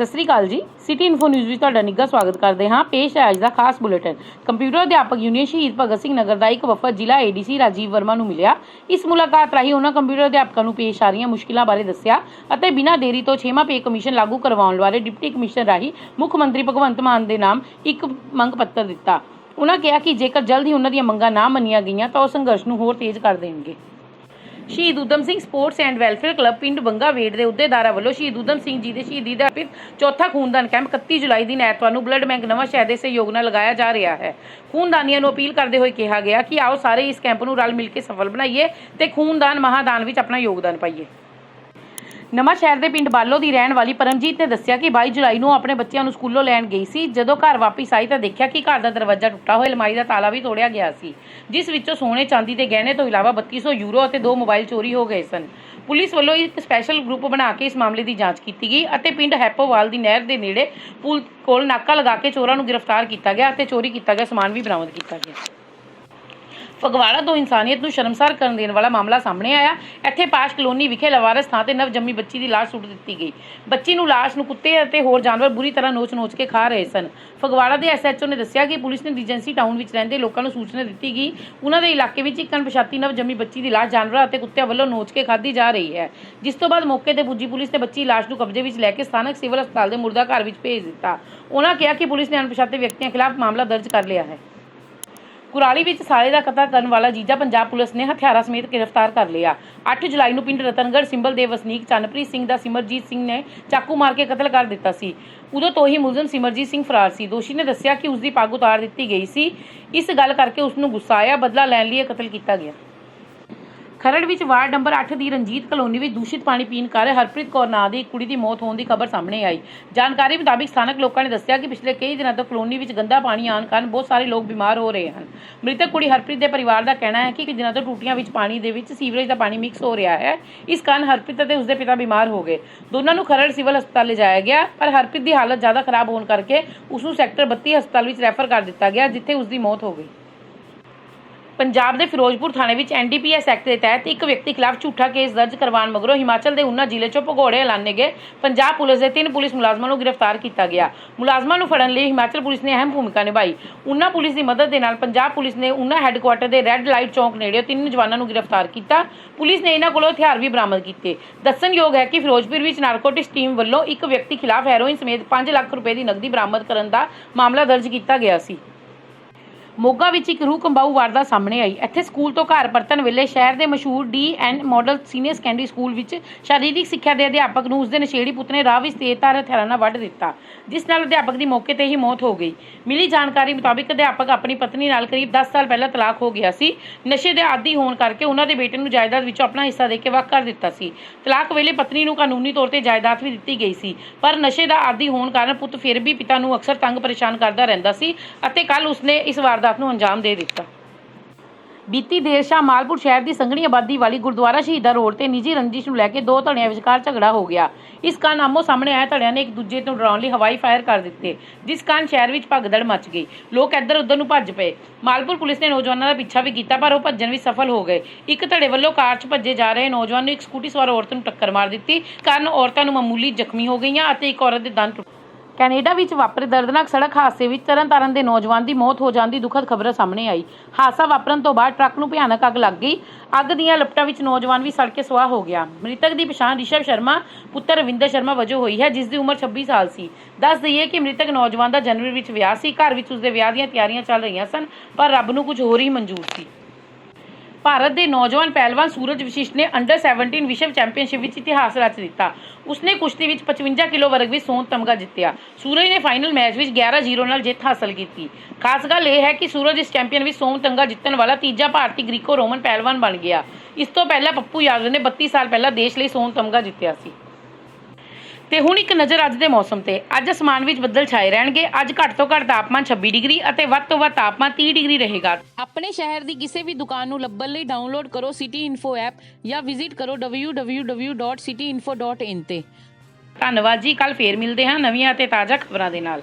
ਸਤਿ ਸ੍ਰੀ ਅਕਾਲ ਜੀ। City info news ਵਿੱਚ ਤੁਹਾਡਾ ਨਿੱਘਾ ਸਵਾਗਤ ਕਰਦੇ ਹਾਂ। ਪੇਸ਼ ਹੈ ਅੱਜ ਦਾ ਖਾਸ ਬੁਲੇਟਿਨ। ਕੰਪਿਊਟਰ ਅਧਿਆਪਕ ਯੂਨੀਅਨ ਸ਼ਹੀਦ ਭਗਤ ਸਿੰਘ ਨਗਰ ਦਾ ਇੱਕ ਵਫਦ ਜ਼ਿਲ੍ਹਾ ਏਡੀਸੀ ਰਾਜੀਵ ਵਰਮਾ ਨੂੰ ਮਿਲਿਆ। ਇਸ ਮੁਲਾਕਾਤ ਰਾਹੀਂ ਉਹਨਾਂ ਕੰਪਿਊਟਰ ਅਧਿਆਪਕਾਂ ਨੂੰ ਪੇਸ਼ ਆ ਰਹੀਆਂ ਮੁਸ਼ਕਿਲਾਂ ਬਾਰੇ ਦੱਸਿਆ ਅਤੇ ਬਿਨਾਂ ਦੇਰੀ ਤੋਂ 6ਵਾਂ ਪੇ ਕਮਿਸ਼ਨ ਲਾਗੂ ਕਰਵਾਉਣ ਬਾਰੇ ਡਿਪਟੀ ਕਮਿਸ਼ਨਰ ਰਾਹੀਂ ਮੁੱਖ ਮੰਤਰੀ ਭਗਵੰਤ ਮਾਨ ਦੇ ਨਾਮ ਇੱਕ ਮੰਗ ਪੱਤਰ ਦਿੱਤਾ। ਉਹਨਾਂ ਕਿਹਾ ਕਿ ਜੇਕਰ ਜਲਦ ਹੀ ਉਹਨਾਂ ਦੀਆਂ ਮੰਗਾਂ ਨਾ ਮੰਨੀਆਂ ਗਈਆਂ ਤਾਂ ਉਹ ਸੰਘਰਸ਼ ਨੂੰ ਹੋਰ ਤੇਜ਼ ਕਰ ਦੇਣਗੇ। ਸ਼ਹੀਦ Udham Singh sports and welfare club ਪਿੰਡ ਬੰਗਾ ਵੇੜ ਦੇ ਅਹੁਦੇਦਾਰਾਂ ਵੱਲੋਂ ਸ਼ਹੀਦ ਊਧਮ ਸਿੰਘ ਜੀ ਦੇ ਸ਼ਹੀਦੀ ਦਾ ਪਿਤ ਚੌਥਾ ਖੂਨਦਾਨ ਕੈਂਪ 31 ਜੁਲਾਈ ਦੀ ਐਤਵਾਰ ਨੂੰ ਬਲੱਡ ਬੈਂਕ ਨਵਾਂ ਸ਼ਹਿਰ ਦੇ ਸਹਿਯੋਗ ਨਾਲ ਲਗਾਇਆ ਜਾ ਰਿਹਾ ਹੈ। ਖੂਨਦਾਨੀਆਂ ਨੂੰ ਅਪੀਲ ਕਰਦੇ ਹੋਏ ਕਿਹਾ ਗਿਆ ਕਿ ਆਓ ਸਾਰੇ ਇਸ ਕੈਂਪ ਨੂੰ ਰਲ ਮਿਲ ਕੇ ਸਫਲ ਬਣਾਈਏ ਤੇ ਖੂਨਦਾਨ ਮਹਾਦਾਨ ਵਿੱਚ ਆਪਣਾ ਯੋਗਦਾਨ ਪਾਈਏ। ਨਵਾਂ ਸ਼ਹਿਰ ਦੇ ਪਿੰਡ ਬਾਲੋ ਦੀ ਰਹਿਣ ਵਾਲੀ ਪਰਮਜੀਤ ਨੇ ਦੱਸਿਆ ਕਿ 22 ਜੁਲਾਈ ਨੂੰ ਆਪਣੇ ਬੱਚਿਆਂ ਨੂੰ ਸਕੂਲੋਂ ਲੈਣ ਗਈ ਸੀ। ਜਦੋਂ ਘਰ ਵਾਪਸ ਆਈ ਤਾਂ ਦੇਖਿਆ ਕਿ ਘਰ ਦਾ ਦਰਵਾਜ਼ਾ ਟੁੱਟਾ ਹੋਇਆ, ਅਲਮਾਰੀ ਦਾ ਤਾਲਾ ਵੀ ਤੋੜਿਆ ਗਿਆ ਸੀ, ਜਿਸ ਵਿੱਚੋਂ ਸੋਨੇ, ਚਾਂਦੀ ਦੇ ਗਹਿਣੇ ਤੋਂ ਇਲਾਵਾ 3200 ਯੂਰੋ ਅਤੇ ਦੋ ਮੋਬਾਈਲ ਚੋਰੀ ਹੋ ਗਏ ਸਨ। ਪੁਲਿਸ ਵੱਲੋਂ ਇੱਕ ਸਪੈਸ਼ਲ ਗਰੁੱਪ ਬਣਾ ਕੇ ਇਸ ਮਾਮਲੇ ਦੀ ਜਾਂਚ ਕੀਤੀ ਗਈ ਅਤੇ ਪਿੰਡ ਹੈਪੋਵਾਲ ਦੀ ਨਹਿਰ ਦੇ ਨੇੜੇ ਪੁਲ ਕੋਲ ਨਾਕਾ ਲਗਾ ਕੇ ਚੋਰਾਂ ਨੂੰ ਗ੍ਰਿਫਤਾਰ ਕੀਤਾ ਗਿਆ ਅਤੇ ਚੋਰੀ ਕੀਤਾ ਗਿਆ, ਸਮਾਨ ਵੀ ਬਰਾਮਦ ਕੀਤਾ ਗਿਆ। ਫਗਵਾੜਾ ਤੋਂ ਇਨਸਾਨੀਅਤ ਨੂੰ ਸ਼ਰਮਸਾਰ ਕਰਨ ਦੇਣ ਵਾਲਾ ਮਾਮਲਾ ਸਾਹਮਣੇ ਆਇਆ। ਇੱਥੇ ਪਾਸ਼ ਕਲੋਨੀ ਵਿਖੇ ਲਵਾਰਸ ਥਾਂ ਤੇ ਨਵਜੰਮੀ ਬੱਚੀ ਦੀ ਲਾਸ਼ ਸੁੱਟ ਦਿੱਤੀ ਗਈ। ਬੱਚੀ ਨੂੰ ਲਾਸ਼ ਨੂੰ ਕੁੱਤੇ ਅਤੇ ਹੋਰ ਜਾਨਵਰ ਬੁਰੀ ਤਰ੍ਹਾਂ ਨੋਚ-ਨੋਚ ਕੇ ਖਾ ਰਹੇ ਸਨ। ਫਗਵਾੜਾ ਦੇ ਐਸਐਚਓ ਨੇ ਦੱਸਿਆ ਕਿ ਪੁਲਿਸ ਨੇ ਰੀਜੈਂਸੀ ਟਾਊਨ ਵਿੱਚ ਰਹਿੰਦੇ ਲੋਕਾਂ ਨੂੰ ਸੂਚਨਾ ਦਿੱਤੀ ਗਈ। ਉਹਨਾਂ ਦੇ ਇਲਾਕੇ ਵਿੱਚ ਇੱਕ ਅਣਪਛਾਤੀ ਨਵਜੰਮੀ ਬੱਚੀ ਦੀ ਲਾਸ਼ ਜਾਨਵਰਾਂ ਅਤੇ ਕੁੱਤਿਆਂ ਵੱਲੋਂ ਨੋਚ ਕੇ ਖਾਧੀ ਜਾ ਰਹੀ ਹੈ। ਜਿਸ ਤੋਂ ਬਾਅਦ ਮੌਕੇ ਤੇ ਪੁੱਜੀ ਪੁਲਿਸ ਨੇ ਬੱਚੀ ਲਾਸ਼ ਨੂੰ ਕਬਜ਼ੇ ਵਿੱਚ ਲੈ ਕੇ ਸਥਾਨਕ ਸਿਵਲ ਹਸਪਤਾਲ ਦੇ ਮੁਰਦਾ ਘਰ ਵਿੱਚ ਭੇਜ ਦਿੱਤਾ। ਉਹਨਾਂ ਕਿਹਾ ਕਿ ਪੁਲਿਸ ਨੇ ਅਣਪਛਾਤੇ ਵਿਅਕਤੀਆਂ ਖਿਲਾਫ ਮਾਮਲਾ ਦਰਜ ਕਰ ਲਿਆ ਹੈ। ਕੁਰਾਲੀ ਵਿੱਚ ਸਾਲੇ ਦਾ ਕਤਲ ਕਰਨ ਵਾਲਾ ਜੀਜਾ ਪੰਜਾਬ ਪੁਲਿਸ ਨੇ ਹਥਿਆਰਾਂ ਸਮੇਤ ਗ੍ਰਿਫਤਾਰ ਕਰ ਲਿਆ। 8 ਜੁਲਾਈ ਨੂੰ ਪਿੰਡ ਰਤਨਗੜ੍ਹ ਸਿੰਬਲ ਦੇ ਵਸਨੀਕ ਚੰਨਪ੍ਰੀਤ ਸਿੰਘ ਦਾ ਸਿਮਰਜੀਤ ਸਿੰਘ ਨੇ ਚਾਕੂ ਮਾਰ ਕੇ ਕਤਲ ਕਰ ਦਿੱਤਾ ਸੀ। ਉਦੋਂ ਤੋਂ ਹੀ ਮੁਲਜ਼ਮ ਸਿਮਰਜੀਤ ਸਿੰਘ ਫਰਾਰ ਸੀ। ਦੋਸ਼ੀ ਨੇ ਦੱਸਿਆ ਕਿ ਉਸ ਦੀ ਪੱਗ ਉਤਾਰ ਦਿੱਤੀ ਗਈ ਸੀ। ਇਸ ਗੱਲ ਕਰਕੇ ਉਸ ਨੂੰ ਗੁੱਸਾ ਆਇਆ। ਬਦਲਾ ਲੈਣ ਲਈ ਇਹ ਕਤਲ ਕੀਤਾ ਗਿਆ। ਖਰੜ ਵਿੱਚ ਵਾਰਡ ਨੰਬਰ 8 ਦੀ ਰਣਜੀਤ ਕਲੋਨੀ ਵਿੱਚ ਦੂਸ਼ਿਤ ਪਾਣੀ ਪੀਣ ਕਾਰਨ ਹਰਪ੍ਰੀਤ ਕੌਰ ਨਾਂ ਦੀ ਇੱਕ ਕੁੜੀ ਦੀ ਮੌਤ ਹੋਣ ਦੀ ਖਬਰ ਸਾਹਮਣੇ ਆਈ। ਜਾਣਕਾਰੀ ਮੁਤਾਬਿਕ ਸਥਾਨਕ ਲੋਕਾਂ ਨੇ ਦੱਸਿਆ ਕਿ ਪਿਛਲੇ ਕਈ ਦਿਨਾਂ ਤੋਂ ਕਲੋਨੀ ਵਿੱਚ ਗੰਦਾ ਪਾਣੀ ਆਉਣ ਕਾਰਨ ਬਹੁਤ ਸਾਰੇ ਲੋਕ ਬਿਮਾਰ ਹੋ ਰਹੇ ਹਨ। ਮ੍ਰਿਤਕ ਕੁੜੀ ਹਰਪ੍ਰੀਤ ਦੇ ਪਰਿਵਾਰ ਦਾ ਕਹਿਣਾ ਹੈ ਕਿ ਕੁਝ ਦਿਨਾਂ ਤੋਂ ਟੂਟੀਆਂ ਵਿੱਚ ਪਾਣੀ ਦੇ ਵਿੱਚ ਸੀਵਰੇਜ ਦਾ ਪਾਣੀ ਮਿਕਸ ਹੋ ਰਿਹਾ ਹੈ। ਇਸ ਕਾਰਨ ਹਰਪ੍ਰੀਤ ਅਤੇ ਉਸਦੇ ਪਿਤਾ ਬਿਮਾਰ ਹੋ ਗਏ। ਦੋਨਾਂ ਨੂੰ ਖਰੜ ਸਿਵਲ ਹਸਪਤਾਲ ਲਿਜਾਇਆ ਗਿਆ, ਪਰ ਹਰਪ੍ਰੀਤ ਦੀ ਹਾਲਤ ਜ਼ਿਆਦਾ ਖਰਾਬ ਹੋਣ ਕਰਕੇ ਉਸ ਨੂੰ ਸੈਕਟਰ 32 ਹਸਪਤਾਲ ਵਿੱਚ ਰੈਫਰ ਕਰ ਦਿੱਤਾ ਗਿਆ, ਜਿੱਥੇ ਉਸ ਦੀ ਮੌਤ ਹੋ ਗਈ। ਪੰਜਾਬ ਦੇ ਫਿਰੋਜ਼ਪੁਰ ਥਾਣੇ ਵਿੱਚ ਐਨਡੀਪੀਐਸ ਐਕਟ ਦੇ ਤਹਿਤ ਇੱਕ ਵਿਅਕਤੀ ਖਿਲਾਫ ਝੂਠਾ ਕੇਸ ਦਰਜ ਕਰਵਾਉਣ ਮਗਰੋਂ ਹਿਮਾਚਲ ਦੇ ਉਨਾ ਜ਼ਿਲ੍ਹੇ ਚੋਂ ਭਗੌੜੇ ਐਲਾਨੇ ਗਏ। ਪੰਜਾਬ ਪੁਲਿਸ ਦੇ ਤਿੰਨ ਪੁਲਿਸ ਮੁਲਾਜ਼ਮਾਂ ਨੂੰ ਗ੍ਰਿਫਤਾਰ ਕੀਤਾ ਗਿਆ। ਮੁਲਾਜ਼ਮਾਂ ਨੂੰ ਫੜਨ ਲਈ ਹਿਮਾਚਲ ਪੁਲਿਸ ਨੇ ਅਹਿਮ ਭੂਮਿਕਾ ਨਿਭਾਈ। ਉਨਾ ਪੁਲਿਸ ਦੀ ਮਦਦ ਦੇ ਨਾਲ ਪੰਜਾਬ ਪੁਲਿਸ ਨੇ ਉਨਾ ਹੈੱਡਕੁਆਟਰ ਦੇ ਰੈੱਡ ਲਾਈਟ ਚੌਂਕ ਨੇੜੇ ਤਿੰਨ ਜਵਾਨਾਂ ਨੂੰ ਗ੍ਰਿਫਤਾਰ ਕੀਤਾ। ਪੁਲਿਸ ਨੇ ਇਹਨਾਂ ਕੋਲੋਂ ਹਥਿਆਰ ਵੀ ਬਰਾਮਦ ਕੀਤੇ। ਦੱਸਣਯੋਗ ਹੈ ਕਿ ਫਿਰੋਜ਼ਪੁਰ ਵਿੱਚ ਨਾਰਕੋਟਿਕਸ ਟੀਮ ਵੱਲੋਂ ਇੱਕ ਵਿਅਕਤੀ ਖਿਲਾਫ ਹੈਰੋਇਨ ਸਮੇਤ 5 ਲੱਖ ਰੁਪਏ ਦੀ ਨਕਦੀ ਬਰਾਮਦ ਕਰਨ ਦਾ ਮਾਮਲਾ ਦਰਜ ਕੀਤਾ ਗਿਆ ਸੀ। ਮੋਗਾ ਵਿੱਚ ਇੱਕ ਰੂਹ ਕੰਬਾਊ ਵਾਰਦਾ ਸਾਹਮਣੇ ਆਈ। ਇੱਥੇ ਸਕੂਲ ਤੋਂ ਘਰ ਪਰਤਣ ਵੇਲੇ ਸ਼ਹਿਰ ਦੇ ਮਸ਼ਹੂਰ D D N model senior secondary school ਵਿੱਚ ਸ਼ਾਰੀਰਿਕ ਸਿੱਖਿਆ ਦੇ ਅਧਿਆਪਕ ਨੂੰ ਉਸਦੇ ਨਸ਼ੇੜੀ ਪੁੱਤ ਨੇ ਰਾਹ ਵਿੱਚ ਤੇਜ਼ਧਾਰ ਹਥਿਆਰਾਂ ਨਾਲ ਵੱਢ ਦਿੱਤਾ, ਜਿਸ ਨਾਲ ਅਧਿਆਪਕ ਦੀ ਮੌਕੇ ਤੇ ਹੀ ਮੌਤ ਹੋ ਗਈ। ਮਿਲੀ ਜਾਣਕਾਰੀ ਮੁਤਾਬਿਕ ਅਧਿਆਪਕ ਆਪਣੀ ਪਤਨੀ ਨਾਲ ਕਰੀਬ 10 ਸਾਲ ਪਹਿਲਾਂ ਤਲਾਕ ਹੋ ਗਿਆ ਸੀ। ਨਸ਼ੇ ਦੇ ਆਦੀ ਹੋਣ ਕਰਕੇ ਉਹਨਾਂ ਦੇ ਬੇਟੇ ਨੂੰ ਜਾਇਦਾਦ ਵਿੱਚੋਂ ਆਪਣਾ ਹਿੱਸਾ ਦੇ ਕੇ ਵੱਖ ਕਰ ਦਿੱਤਾ ਸੀ। ਤਲਾਕ ਵੇਲੇ ਪਤਨੀ ਨੂੰ ਕਾਨੂੰਨੀ ਤੌਰ ਤੇ ਜਾਇਦਾਦ ਵੀ ਦਿੱਤੀ ਗਈ ਸੀ, ਪਰ ਨਸ਼ੇ ਦਾ ਆਦੀ ਹੋਣ ਕਾਰਨ ਪੁੱਤ ਫਿਰ ਵੀ ਪਿਤਾ ਨੂੰ ਅਕਸਰ ਤੰਗ ਪਰੇਸ਼ਾਨ ਕਰਦਾ ਰਹਿੰਦਾ ਸੀ ਅਤੇ ਕੱਲ ਉਸਨੇ ਇਸ ਵਾਰਦਾਤ ਨੂੰ ਅੰਜਾਮ ਦੇ ਦਿੱਤਾ। ਬੀਤੀ ਦੇਰ ਸ਼ਾਮ ਮਾਲਪੁਰ ਸ਼ਹਿਰ ਦੀ ਸੰਘਣੀ ਆਬਾਦੀ ਵਾਲੀ ਗੁਰਦੁਆਰਾ ਸ਼ਹੀਦਾਂ ਰੋਡ ਤੇ ਨਿੱਜੀ ਰੰਜਿਸ਼ ਨੂੰ ਲੈ ਕੇ ਦੋ ਧੜਿਆਂ ਵਿਚਕਾਰ ਝਗੜਾ ਹੋ ਗਿਆ। ਇਸ ਕਾਰਨ ਆਮੋ ਸਾਹਮਣੇ ਆਏ ਧੜਿਆਂ ਨੇ ਇੱਕ ਦੂਜੇ ਤੋਂ ਡਰਾਉਣ ਲਈ ਹਵਾਈ ਫਾਇਰ ਕਰ ਦਿੱਤੇ, ਜਿਸ ਕਾਰਨ ਸ਼ਹਿਰ ਵਿੱਚ ਭਗਦੜ ਮਚ ਗਈ। ਲੋਕ ਇੱਧਰ ਉੱਧਰ ਨੂੰ ਭੱਜ ਪਏ। ਮਾਲਪੁਰ ਪੁਲਿਸ ਨੇ ਨੌਜਵਾਨਾਂ ਦਾ ਪਿੱਛਾ ਵੀ ਕੀਤਾ, ਪਰ ਉਹ ਭੱਜਣ ਵਿੱਚ ਸਫਲ ਹੋ ਗਏ। ਇੱਕ ਧੜੇ ਵੱਲੋਂ ਕਾਰ 'ਚ ਭੱਜੇ ਜਾ ਰਹੇ ਨੌਜਵਾਨ ਨੂੰ ਇੱਕ ਸਕੂਟੀ ਸਵਾਰ ਔਰਤ ਨੂੰ ਟੱਕਰ ਮਾਰ ਦਿੱਤੀ। ਕਾਰਨ ਔਰਤਾਂ ਨੂੰ ਮਾਮੂਲੀ ਜ਼ਖਮੀ ਹੋ ਗਈਆਂ ਅਤੇ ਇੱਕ ਔਰਤ ਦੇ ਦੰਦ ਟੁੱਟ ਕੈਨੇਡਾ ਵਿੱਚ ਵਾਪਰੇ ਦਰਦਨਾਕ ਸੜਕ ਹਾਦਸੇ ਵਿੱਚ ਤਰਨਤਾਰਨ ਦੇ ਨੌਜਵਾਨ ਦੀ ਮੌਤ ਹੋ ਜਾਣ ਦੀ ਦੁਖਦ ਖਬਰ ਸਾਹਮਣੇ ਆਈ। ਹਾਦਸਾ ਵਾਪਰਨ ਤੋਂ ਬਾਅਦ ਟਰੱਕ ਨੂੰ ਭਿਆਨਕ ਅੱਗ ਲੱਗ ਗਈ। ਅੱਗ ਦੀਆਂ ਲਪਟਾਂ ਵਿੱਚ ਨੌਜਵਾਨ ਵੀ ਸੜ ਕੇ ਸੁਆਹ ਹੋ ਗਿਆ। ਮ੍ਰਿਤਕ ਦੀ ਪਛਾਣ ਰਿਸ਼ਵ ਸ਼ਰਮਾ, ਪੁੱਤਰ ਰਵਿੰਦਰ ਸ਼ਰਮਾ ਵਜੋਂ ਹੋਈ ਹੈ, ਜਿਸ ਦੀ ਉਮਰ 26 ਸਾਲ ਸੀ। ਦੱਸ ਦਈਏ ਕਿ ਮ੍ਰਿਤਕ ਨੌਜਵਾਨ ਦਾ ਜਨਵਰੀ ਵਿੱਚ ਵਿਆਹ ਸੀ। ਘਰ ਵਿੱਚ ਉਸਦੇ ਵਿਆਹ ਦੀਆਂ ਤਿਆਰੀਆਂ ਚੱਲ ਰਹੀਆਂ ਸਨ, ਪਰ ਰੱਬ ਨੂੰ ਕੁਝ ਹੋਰ ਹੀ ਮਨਜ਼ੂਰ ਸੀ। ਭਾਰਤ ਦੇ ਨੌਜਵਾਨ ਪਹਿਲਵਾਨ ਸੂਰਜ ਵਸ਼ਿਸ਼ਟ ਨੇ ਅੰਡਰ 17 ਵਿਸ਼ਵ ਚੈਂਪੀਅਨਸ਼ਿਪ ਵਿੱਚ ਇਤਿਹਾਸ ਰਚ ਦਿੱਤਾ। ਉਸਨੇ ਕੁਸ਼ਤੀ ਵਿੱਚ 55 ਕਿਲੋ ਵਰਗ ਵਿੱਚ ਸੋਨ ਤਮਗਾ ਜਿੱਤਿਆ। ਸੂਰਜ ਨੇ ਫਾਈਨਲ ਮੈਚ ਵਿੱਚ 11-0 ਨਾਲ ਜਿੱਤ ਹਾਸਲ ਕੀਤੀ। ਖਾਸ ਗੱਲ ਇਹ ਹੈ ਕਿ ਸੂਰਜ ਇਸ ਚੈਂਪੀਅਨ ਵਿੱਚ ਸੋਨ ਤਮਗਾ ਜਿੱਤਣ ਵਾਲਾ ਤੀਜਾ ਭਾਰਤੀ ਗ੍ਰੀਕੋ ਰੋਮਨ ਪਹਿਲਵਾਨ ਬਣ ਗਿਆ। ਇਸ ਤੋਂ ਪਹਿਲਾਂ ਪੱਪੂ ਯਾਦਵ ਨੇ 32 ਸਾਲ ਪਹਿਲਾਂ ਦੇਸ਼ ਲਈ ਸੋਨ ਤਮਗਾ ਜਿੱਤਿਆ ਸੀ। ਤੇ ਹੁਣ ਇੱਕ ਨਜ਼ਰ ਅੱਜ ਦੇ ਮੌਸਮ ਤੇ। ਅੱਜ ਅਸਮਾਨ ਵਿੱਚ ਬੱਦਲ ਛਾਏ ਰਹਿਣਗੇ। ਅੱਜ ਘੱਟ ਤੋਂ ਘੱਟ ਤਾਪਮਾਨ 26 ਡਿਗਰੀ ਅਤੇ ਵੱਧ ਤੋਂ ਵੱਧ ਤਾਪਮਾਨ 30 ਡਿਗਰੀ ਰਹੇਗਾ। ਆਪਣੇ ਸ਼ਹਿਰ ਦੀ ਕਿਸੇ ਵੀ ਦੁਕਾਨ ਨੂੰ ਲੱਭਣ ਲਈ ਡਾਊਨਲੋਡ ਕਰੋ ਸਿਟੀ ਇਨਫੋ ਐਪ ਜਾਂ ਵਿਜ਼ਿਟ ਕਰੋ www.cityinfo.in ਤੇ। ਧੰਨਵਾਦ ਜੀ। ਕੱਲ ਫੇਰ ਮਿਲਦੇ ਹਾਂ ਨਵੀਆਂ ਅਤੇ ਤਾਜ਼ਾ ਖਬਰਾਂ ਦੇ ਨਾਲ।